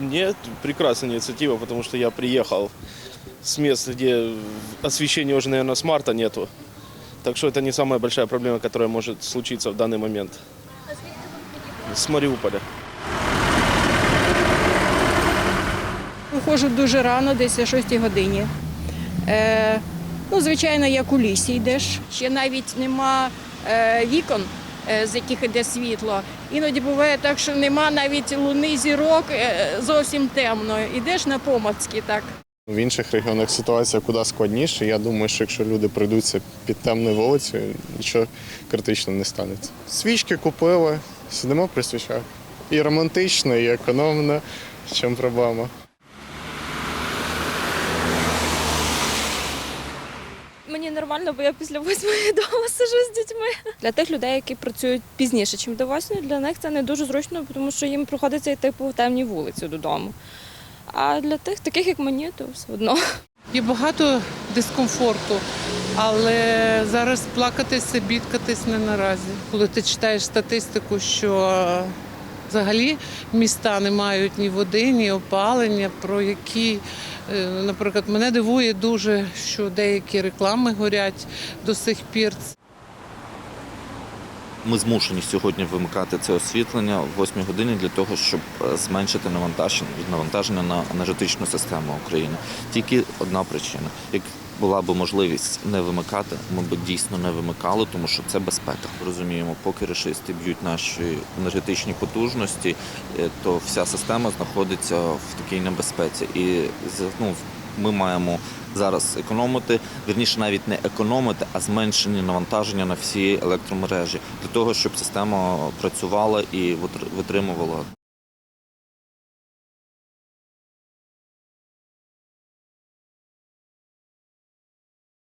Нет, прекрасная инициатива, потому что я приехал с мест, где освещения уже, наверное, с марта нету. Так что это не самая большая проблема, которая может случиться в данный момент. С Мариуполя. Виходжу дуже рано, десь о 6 годині. Е, ну, звичайно, як у лісі йдеш. Ще навіть нема е, вікон, з яких йде світло. Іноді буває так, що нема навіть луни зірок, е, зовсім темно. Йдеш на помацьки так. В інших регіонах ситуація куди складніша. Я думаю, що якщо люди прийдуться під темною вулицею, нічого критичного не станеться. Свічки купили, сидимо при свічах. І романтично, і економно. В чому проблема? Мені нормально, бо я після восьмої вдома сижу з дітьми. Для тих людей, які працюють пізніше, ніж до восьмої, для них це не дуже зручно, тому що їм приходиться йти по темній вулиці додому. А для тих, таких як мені, то все одно. Є багато дискомфорту, але зараз плакатися, бідкатись не наразі. Коли ти читаєш статистику, що взагалі міста не мають ні води, ні опалення, про які, е, наприклад, мене дивує дуже, що деякі реклами горять до сих пір. Ми змушені сьогодні вимикати це освітлення в 8 годині для того, щоб е, зменшити навантаження навантаження на енергетичну систему України. Тільки одна причина. Була б можливість не вимикати, ми б дійсно не вимикали, тому що це безпека. Розуміємо, поки рашисти б'ють наші енергетичні потужності, е, то вся система знаходиться в такій небезпеці. І ну, ми маємо зараз економити, вірніше навіть не економити, а зменшені навантаження на всі електромережі для того, щоб система працювала і витр- витримувала